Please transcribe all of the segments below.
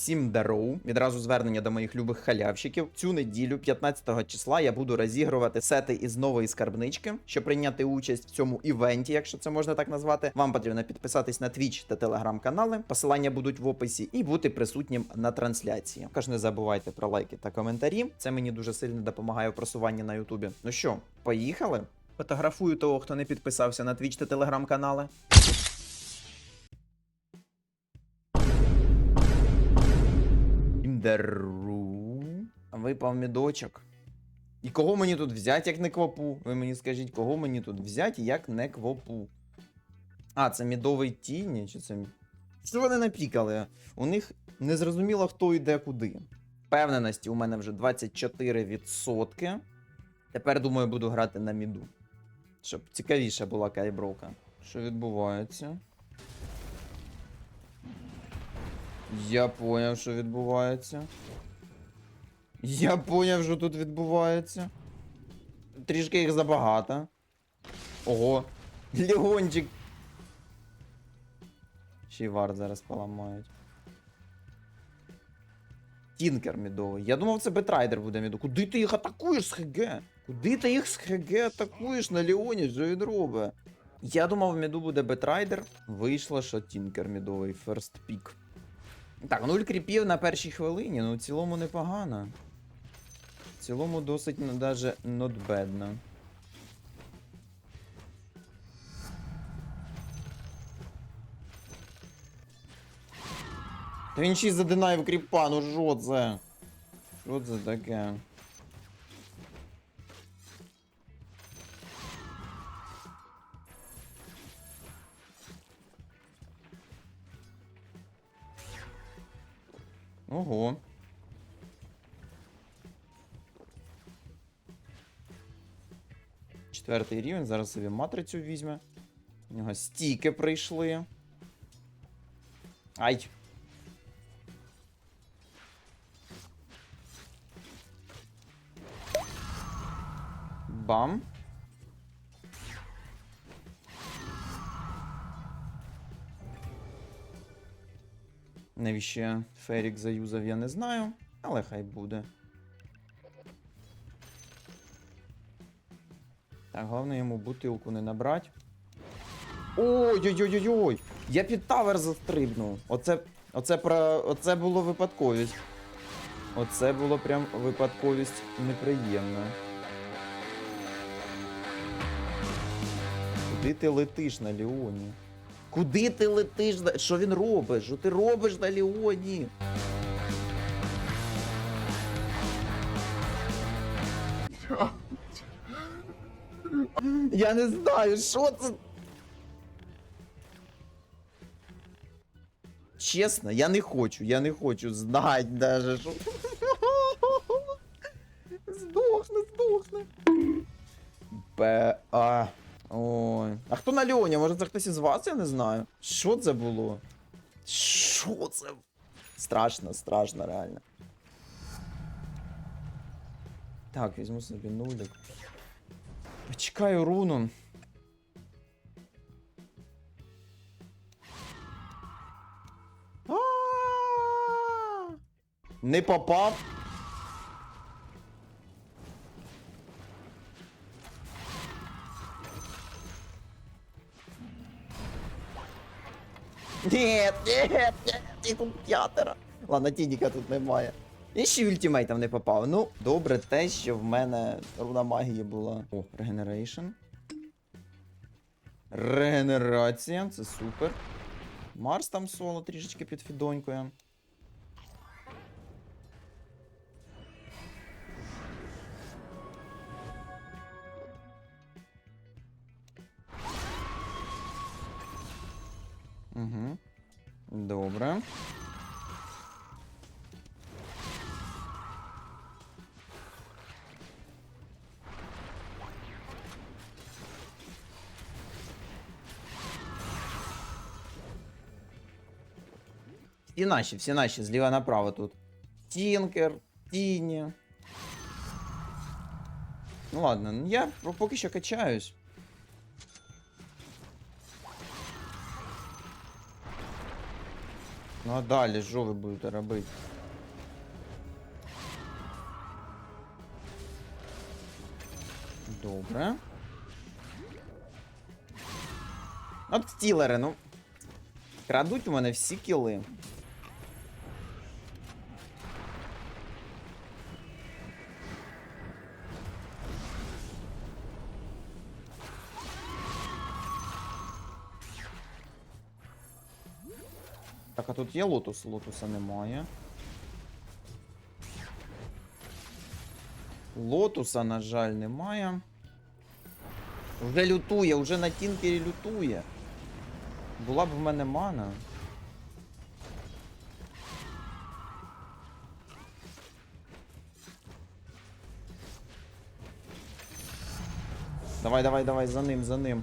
Всім дароу. Відразу звернення до моїх любих халявщиків. Цю неділю, 15 числа, я буду розігрувати сети із нової скарбнички. Щоб прийняти участь в цьому івенті, якщо це можна так назвати, вам потрібно підписатись на Twitch та Telegram канали. Посилання будуть в описі, і бути присутнім на трансляції. Також не забувайте про лайки та коментарі. Це мені дуже сильно допомагає в просуванні на Ютубі. Ну що, поїхали? Фотографую того, хто не підписався на Twitch та Telegram канали. Індеру. Випав мідочок. І кого мені тут взять, як не квопу? Ви мені скажіть, кого мені тут взять, як не квопу? А, це мідовий тіні, чи це. Що вони напікали? У них не зрозуміло, хто йде куди. Впевненості у мене вже 24%. Тепер, думаю, буду грати на міду. Щоб цікавіша була кайброка. Що відбувається? Я поняв, що відбувається. Я поняв, що тут відбувається. Трішки їх забагато. Ого. Легончик. Ще й вард зараз поламають. Тінкер мідовий. Я думав, це Бетрайдер буде міду. Куди ти їх атакуєш з ХГ? Куди ти їх з ХГ атакуєш на Леоні? Що він робить? Я думав, в міду буде Бетрайдер. Вийшло, що Тінкер мідовий, ферст пік. Так, нуль кріпів на першій хвилині, ну в цілому непогано. В цілому досить ну, даже нотбедно. Та він ще й задинає в кріпа, ну що це? Що це таке? Ого. Четвертий рівень, зараз собі матрицю візьме. У нього стіки прийшли. Ай. Бам. Навіщо Ферік заюзав, я не знаю, але хай буде. Так, головне йому бутилку не набрати. Ой-ой-ой-ой! Я під тавер застрибнув. Оце, оце, про, оце було випадковість. Оце було прям випадковість неприємна. Куди ти летиш на Леоні? Куди ти летиш? Що він робить? Що ти робиш на Леоні? Я не знаю, що це. Чесно, я не хочу, я не хочу знати даже, що. Здохне, здохне. Б. А. Ой. А хто на Леоні? Може це хтось із вас, я не знаю. Що це було? Що це? Страшно, страшно, реально. Так, візьму собі нулик. Почекаю руну. Не попав. Нет, нет, нет, і тут п'ятеро. Ладно, Тініка тут немає. І ще ультимейтом не попав. Ну, добре, те, що в мене руна магії була. О, регенерейшн. Регенерація, це супер. Марс там соло трішечки під Всі наші, всі наші, зліва направо тут. Тінкер, Тіні. Ну ладно, ну я поки що качаюсь. Ну а далі що ви будете робити? Добре. От стілери, ну. Крадуть у мене всі кіли. Так, а тут є лотус, лотуса немає. Лотуса, на жаль, немає. Вже лютує, вже на тінкері лютує. Була б в мене мана. Давай, давай, давай, за ним, за ним.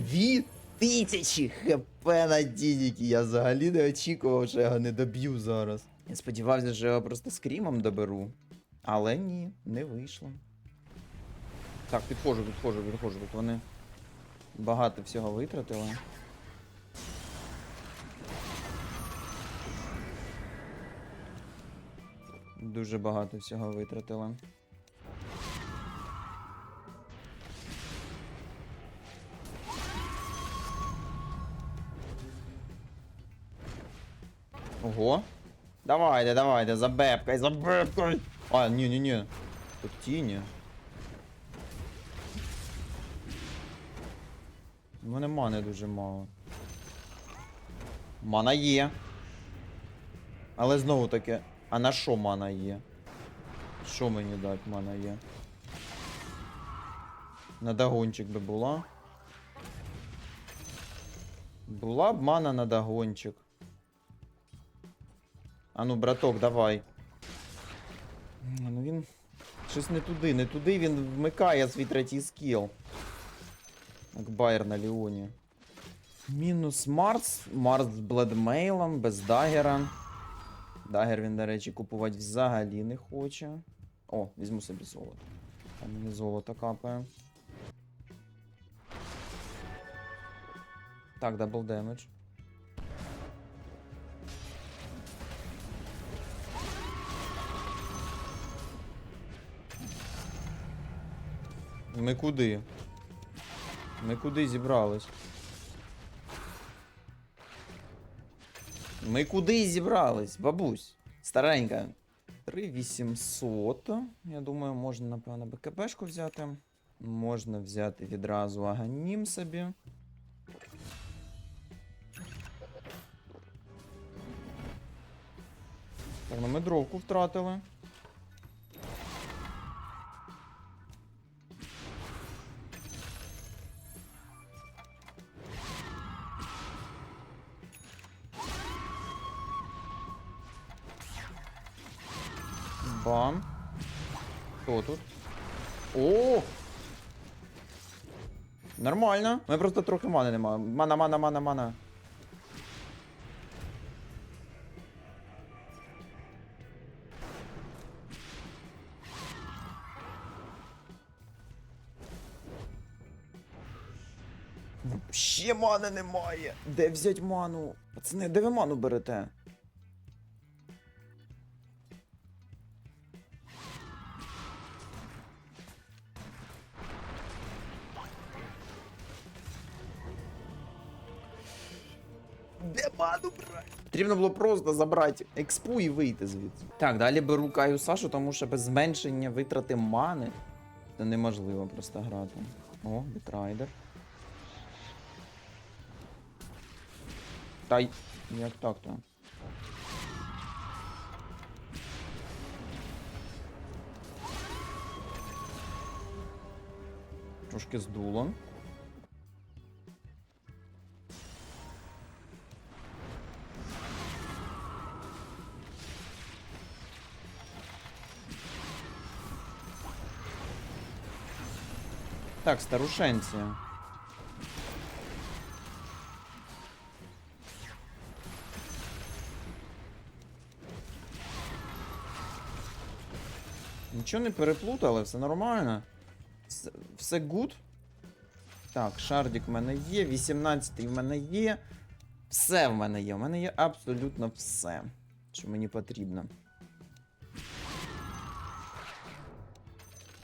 Дві тисячі хп на дідіки. Я взагалі не очікував, що я його не доб'ю зараз. Я сподівався, що я його просто скрімом доберу. Але ні, не вийшло. Так, підходжу, підходжу, підходжу. Тут вони багато всього витратили. Дуже багато всього витратили. Ого. Давайте, давайте, забепкай, забепкай. А, ні, ні, ні. Тут тіні. У мене мани дуже мало. Мана є. Але знову таки, а на що мана є? Що мені дать мана є? На дагончик би була. Була б мана на дагончик. А ну, браток, давай. Ну він. Щось не туди, не туди він вмикає свій третій скіл. Як Байер на Ліоні. Мінус Марс. Марс з бледмейлом, без дагера. Дагер він, до речі, купувати взагалі не хоче. О, візьму собі золото. Там мені золото капає. Так, дабл демедж. Ми куди? Ми куди зібрались? Ми куди зібрались, бабусь? Старенька. 3800. Я думаю, можна, напевно, БКБшку взяти. Можна взяти відразу аганім собі. Так, ну ми дровку втратили. Бам. Хто тут? О! Нормально. Мене просто трохи мани немає. Мана, мана, мана, мана. Ще мани немає. Де взять ману? Пацани, де ви ману берете? Потрібно було просто забрати експу і вийти звідси. Так, далі беру Каю Сашу, тому що без зменшення витрати мани це неможливо просто грати. О, бітрайдер. Та. Як так то? Трошки здуло. Так, старушенці. Нічого не переплутали, все нормально. Все гуд. Так, шардик в мене є, 18-й в мене є. Все в мене є. У мене є абсолютно все, що мені потрібно.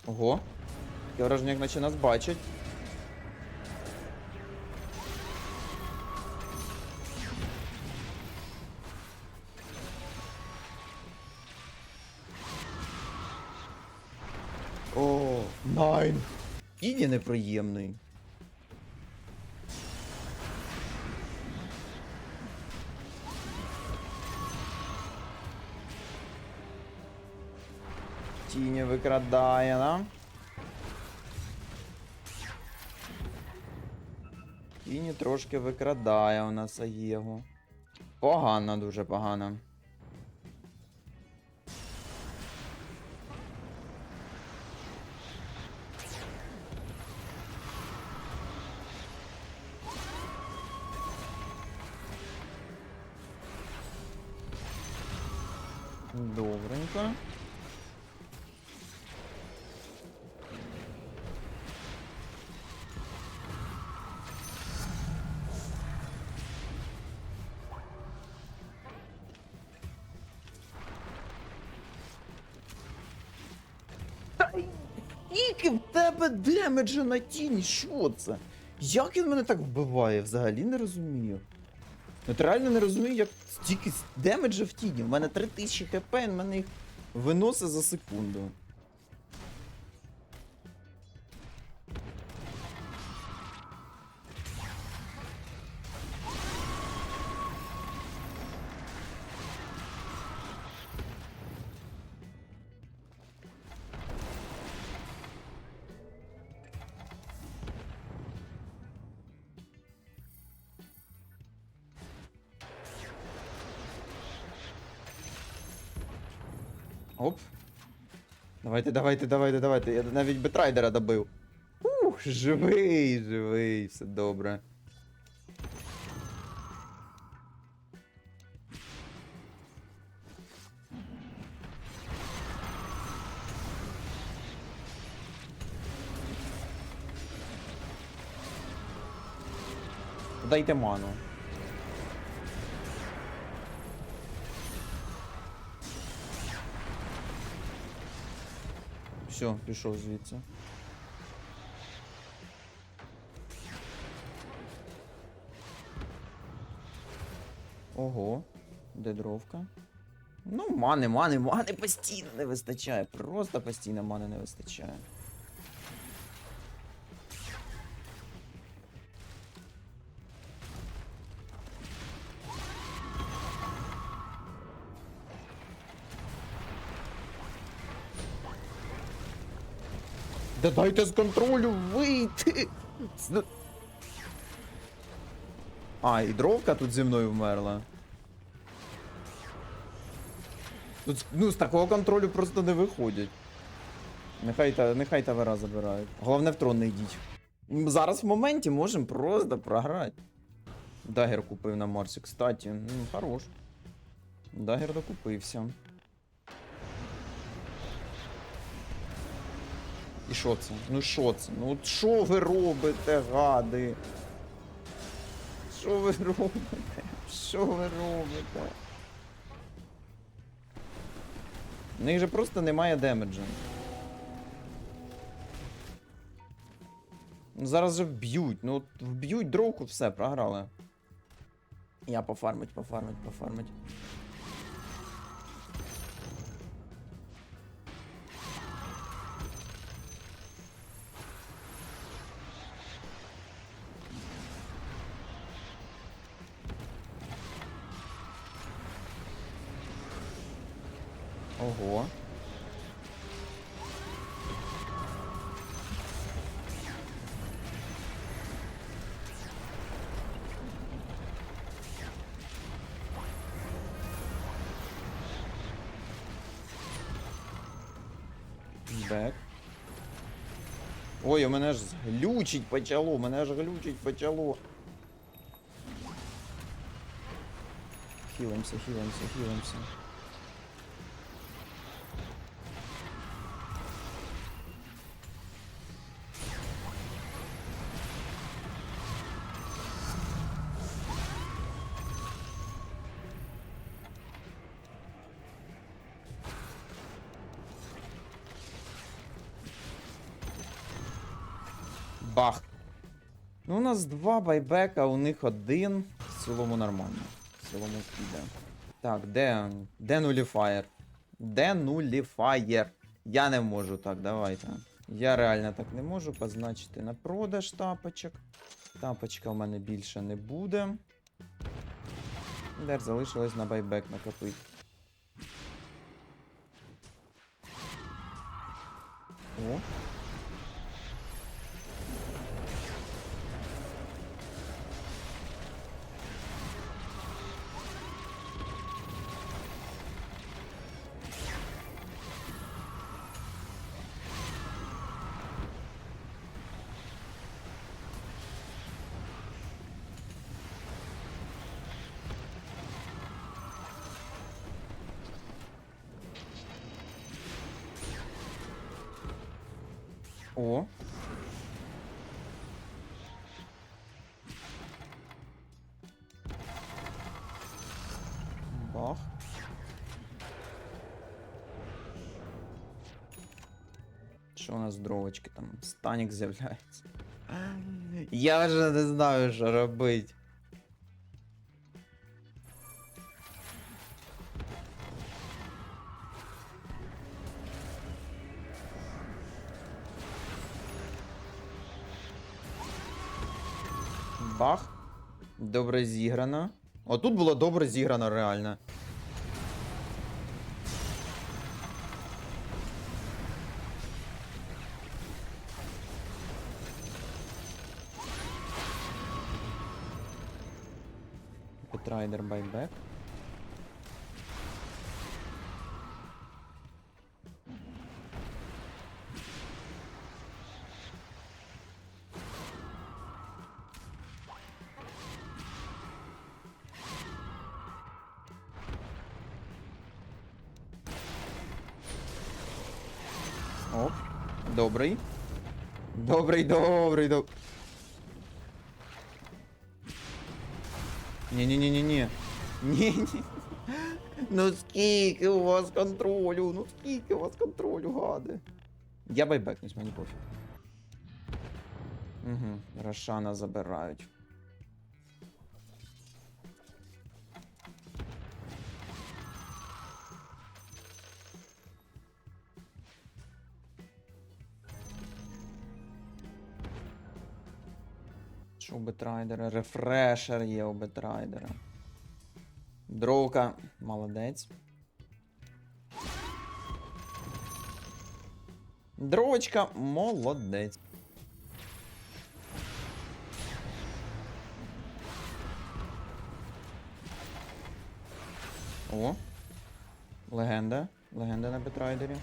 Ого. Таке враження, як наче нас бачать. О, найн. Іді неприємний. Тіні викрадає, да? Тіні трошки викрадає у нас Аєгу. Погано, дуже погано. Скільки в тебе демеджа на тіні? Що це? Як він мене так вбиває? Взагалі не розумію. От реально не розумію, як стільки демеджа в тіні. У мене 3000 хп, і в мене їх виносить за секунду. Давайте, давайте, давайте, давайте. Я навіть бетрайдера добив. Ух, живий, живий, все добре. Дайте ману. Все, пішов звідси. Ого, де дровка? Ну, мани, мани, мани постійно не вистачає. Просто постійно мани не вистачає. Да дайте з контролю вийти. А, і дровка тут зі мною вмерла. Тут, ну, з такого контролю просто не виходять. Нехай та, нехай тавера забирають. Головне в трон не йдіть. Зараз в моменті можемо просто програти. Дагер купив на Марсі, кстати. Ну, хорош. Дагер докупився. І що це? Ну що це? Ну от що ви робите, гади? Що ви робите? Що ви робите? У них же просто немає демеджа. Ну зараз же вб'ють. Ну вб'ють дровку, все, програли. Я пофармить, пофармить, пофармить. Бек. Ой, у мене ж глючить почало, мене ж глючить почало. Хілимся, хілимся, хілимся. Ну, у нас два байбека, у них один. В цілому нормально. В цілому піде. Так, де. Де нуліфаєр? Де нуліфаєр? Я не можу так, давайте. Я реально так не можу позначити на продаж тапочок. Тапочка в мене більше не буде. Дер залишилось на байбек накопити. О. О. Бах. Що у нас дровочки там? Станік з'являється. Я вже не знаю, що робити. Добре зіграно. Отут було добре зіграно, реально. Петрайдер байбек. Добрий. Добрий, добрий, добрий. Ні-ні-ні-ні-ні. Ні-ні. Ну скільки у вас контролю? Ну скільки у вас контролю, гади? Я байбекнусь, мені пофіг. Угу, Рошана забирають. Що у Бетрайдера? Рефрешер є у Бетрайдера. Дровка, молодець. Дровочка, молодець. О. Легенда. Легенда на Бетрайдері.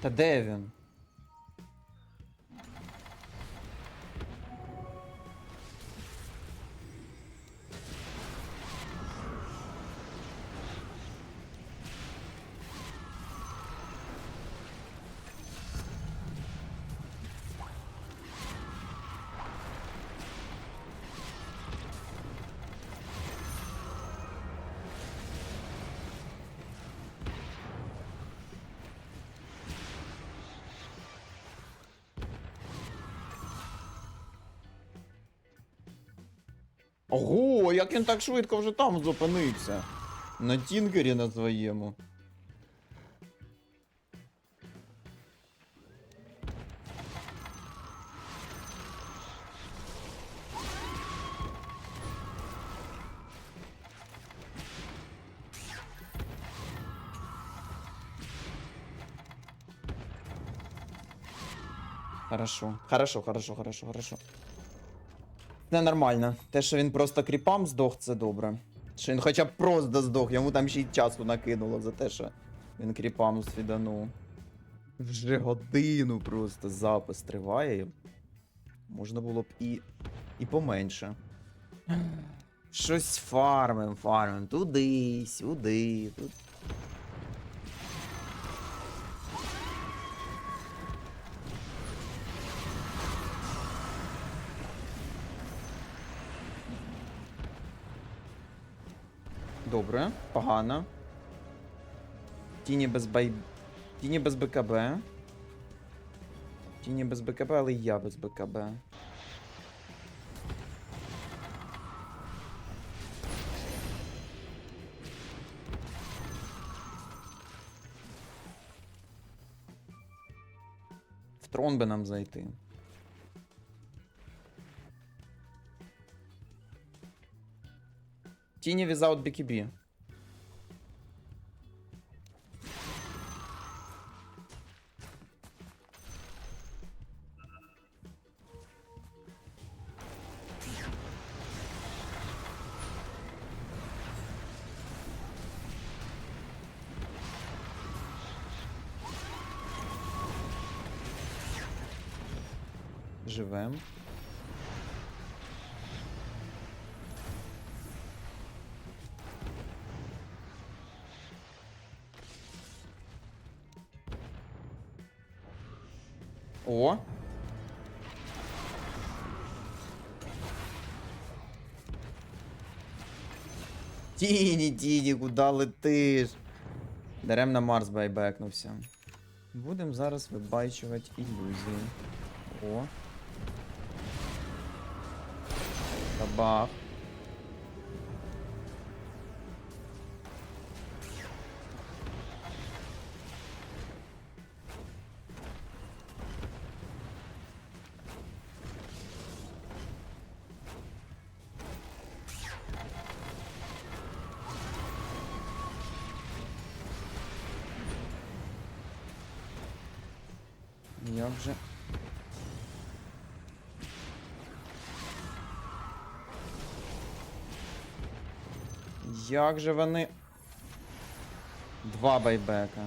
Та де Ого, як він так швидко вже там зупинився. На тінкері на своєму. Хорошо, хорошо, хорошо, хорошо, хорошо. Нормально. Те, що він просто кріпам здох, це добре. Що він хоча б просто здох, йому там ще й часу накинуло за те, що він кріпам свіданув. Вже годину просто запис триває. Можна було б і. і поменше. Щось фармим, фармим. Туди, сюди, тут. Добре, погано. Тіні без бай. Тіні без БКБ. Тіні без БКБ, але я без БКБ. В трон би нам зайти. Тіні without BKB. Живем. Тіні, тіні, куди летиш? Даремно Марс байбекнувся. Будемо зараз вибачувати ілюзії. О. Табах. Як же вони. Два байбека.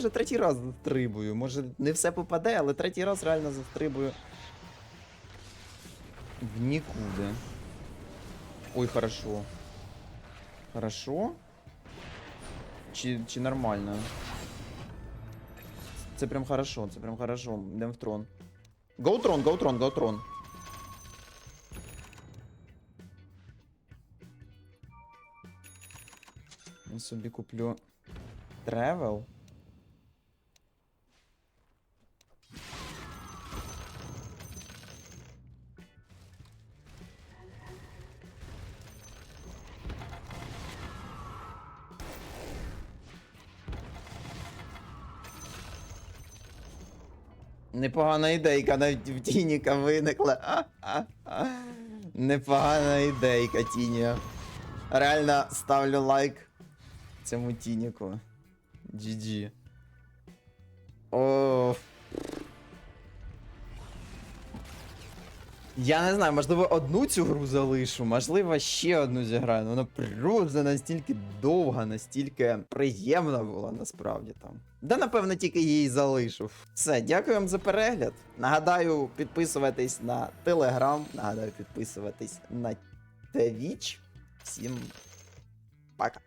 Вже третій раз застрибую. Може не все попаде, але третій раз реально застрибую. В нікуди. Ой, хорошо. Хорошо? Чи, чи нормально? Це прям хорошо, це прям хорошо. Йдемо в трон. Go трон, go трон, go трон. Я собі куплю тревел. Непогана ідейка навіть в Тініка виникла. А-а-а. Непогана ідейка, Тінія. Реально ставлю лайк цьому Тініку. GG. Я не знаю, можливо, одну цю гру залишу, можливо, ще одну зіграю. Ну, Вона просто настільки довга, настільки приємна була насправді там. Да, напевно, тільки її залишу. Все, дякую вам за перегляд. Нагадаю, підписуватись на Телеграм, нагадаю, підписуватись на Twitch. Всім пока.